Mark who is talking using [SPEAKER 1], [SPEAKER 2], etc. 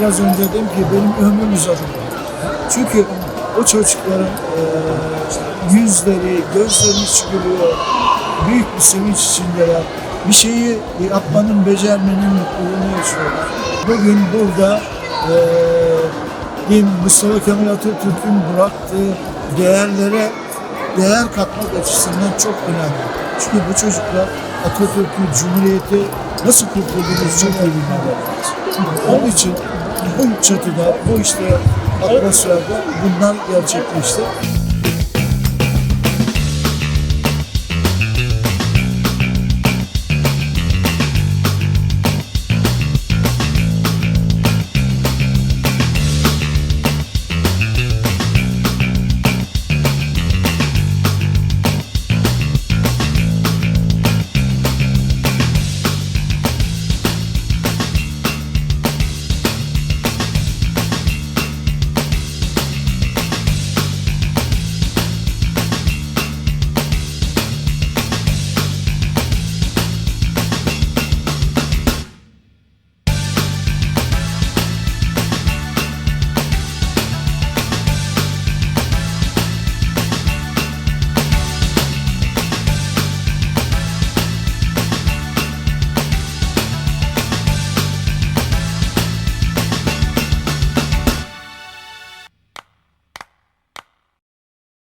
[SPEAKER 1] biraz önce dedim ki benim ömrüm uzadı. Çünkü o çocukların e, yüzleri, gözleri çıkıyor. Büyük bir sevinç içindeler. Bir şeyi yapmanın, becermenin mutluluğunu yaşıyorlar. Bugün burada e, Mustafa Kemal Atatürk'ün bıraktığı değerlere değer katmak açısından çok önemli. Çünkü bu çocuklar Atatürk'ü, Cumhuriyeti nasıl kurtulduğunu çok iyi bilmeler lazım. Onun için bu çatıda, bu işte atmosferde bunlar gerçekleşti.